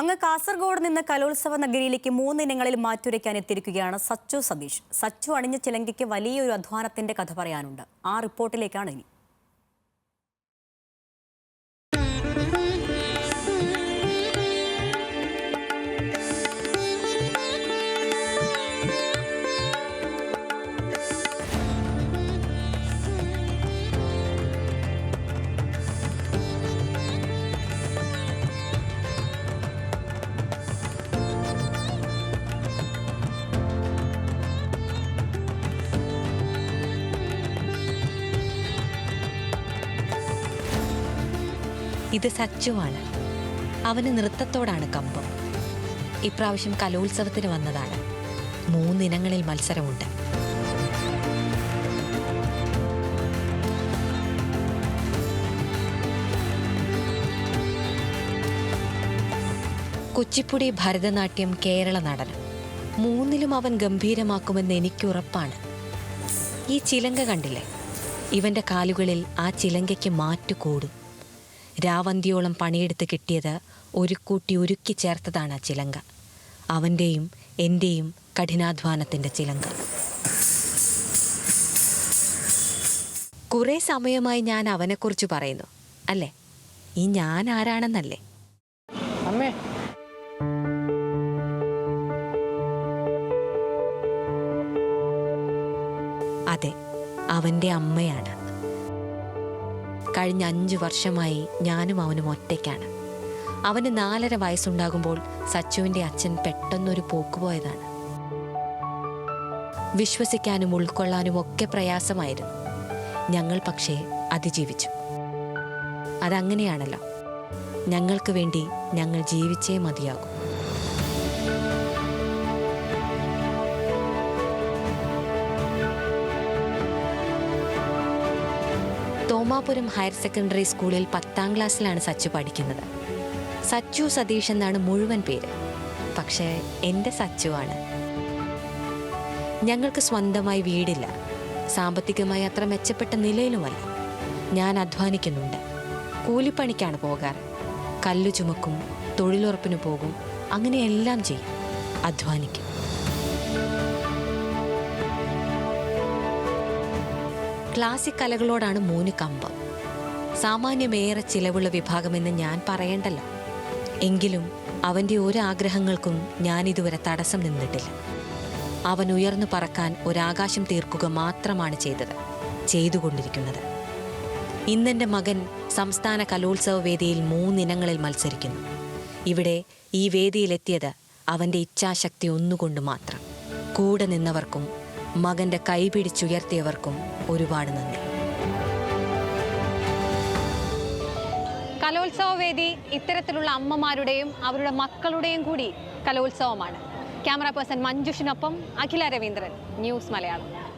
അങ്ങ് കാസർഗോഡ് നിന്ന് കലോത്സവ നഗരിയിലേക്ക് മൂന്നിനങ്ങളിൽ മാറ്റുരയ്ക്കാൻ എത്തിയിരിക്കുകയാണ് സച്ചു സതീഷ് സച്ചു അണിഞ്ഞ ചിലങ്കയ്ക്ക് വലിയൊരു അധ്വാനത്തിന്റെ കഥ പറയാനുണ്ട്. ആ റിപ്പോർട്ടിലേക്കാണ് ഇനി. ഇത് സച്ചുവാണ് അവന് നൃത്തത്തോടാണ് കമ്പം. ഇപ്രാവശ്യം കലോത്സവത്തിന് വന്നതാണ്. മൂന്നിനങ്ങളിൽ മത്സരമുണ്ട്. കുച്ചിപ്പുടി ഭരതനാട്യം കേരള നടനം. മൂന്നിലും അവൻ ഗംഭീരമാക്കുമെന്ന് എനിക്കുറപ്പാണ്. ഈ ചിലങ്ക കണ്ടില്ലേ? ഇവന്റെ കാലുകളിൽ ആ ചിലങ്കയ്ക്ക് മാറ്റു കൂടും. രാവന്തിയോളം പണിയെടുത്ത് കിട്ടിയത് ഒരു കൂട്ടി ഒരുക്കി ചേർത്തതാണ് ആ ചിലങ്ക. അവന്റെയും എന്റെയും കഠിനാധ്വാനത്തിന്റെ ചിലങ്ക. കുറേ സമയമായി ഞാൻ അവനെക്കുറിച്ച് പറയുന്നു അല്ലേ? ഈ ഞാൻ ആരാണെന്നല്ലേ? അമ്മേ. അതെ അവന്റെ അമ്മയാണ്. കഴിഞ്ഞ അഞ്ചു വർഷമായി ഞാനും അവനും ഒറ്റയ്ക്കാണ്. അവന് നാലര വയസ്സുണ്ടാകുമ്പോൾ സച്ചുവിന്റെ അച്ഛൻ പെട്ടെന്നൊരു പോക്കുപോയതാണ്. വിശ്വസിക്കാനും ഉൾക്കൊള്ളാനും ഒക്കെ പ്രയാസമായിരുന്നു. ഞങ്ങൾ പക്ഷേ അതിജീവിച്ചു. അതങ്ങനെയാണല്ലോ. ഞങ്ങൾക്ക് വേണ്ടി ഞങ്ങൾ ജീവിച്ചേ മതിയാകും. തോമാപുരം ഹയർ സെക്കൻഡറി സ്കൂളിൽ പത്താം ക്ലാസ്സിലാണ് സച്ചു പഠിക്കുന്നത്. സച്ചു സതീഷ് എന്നാണ് മുഴുവൻ പേര്. പക്ഷേ എന്റെ സച്ചുവാണ് ഞങ്ങൾക്ക് സ്വന്തമായി വീടില്ല. സാമ്പത്തികമായി അത്ര മെച്ചപ്പെട്ട നിലയിലുമല്ല. ഞാൻ അധ്വാനിക്കുന്നുണ്ട്. കൂലിപ്പണിക്കാണ് പോകാറ്. കല്ലു ചുമക്കും തൊഴിലുറപ്പിന് പോകും അങ്ങനെ എല്ലാം ചെയ്യും. അധ്വാനിക്കും. ക്ലാസിക് കലകളോടാണ് മൂന്ന് കമ്പം. സാമാന്യമേറെ ചിലവുള്ള വിഭാഗമെന്ന് ഞാൻ പറയണ്ടല്ലോ. എങ്കിലും അവന്റെ ഓരോ ആഗ്രഹങ്ങൾക്കും ഇതുവരെ തടസ്സം നിന്നിട്ടില്ല. അവൻ ഉയർന്നു പറക്കാൻ ഒരാകാശം തീർക്കുക മാത്രമാണ് ചെയ്തത് ചെയ്തുകൊണ്ടിരിക്കുന്നത്. ഇന്നെന്റെ മകൻ സംസ്ഥാന കലോത്സവ വേദിയിൽ മൂന്നിനങ്ങളിൽ മത്സരിക്കുന്നു. ഇവിടെ ഈ വേദിയിലെത്തിയത് അവന്റെ ഇച്ഛാശക്തി ഒന്നുകൊണ്ട് മാത്രം. കൂടെ നിന്നവർക്കും മകന്റെ കൈ പിടിച്ചുയർത്തിയവർക്കും ഒരുപാട് നന്ദി. കലോത്സവ വേദി ഇത്തരത്തിലുള്ള അമ്മമാരുടെയും അവരുടെ മക്കളുടെയും കൂടി കലോത്സവമാണ്. ക്യാമറ പേഴ്സൺ മഞ്ജുഷിനൊപ്പം അഖില രവീന്ദ്രൻ ന്യൂസ് മലയാളം.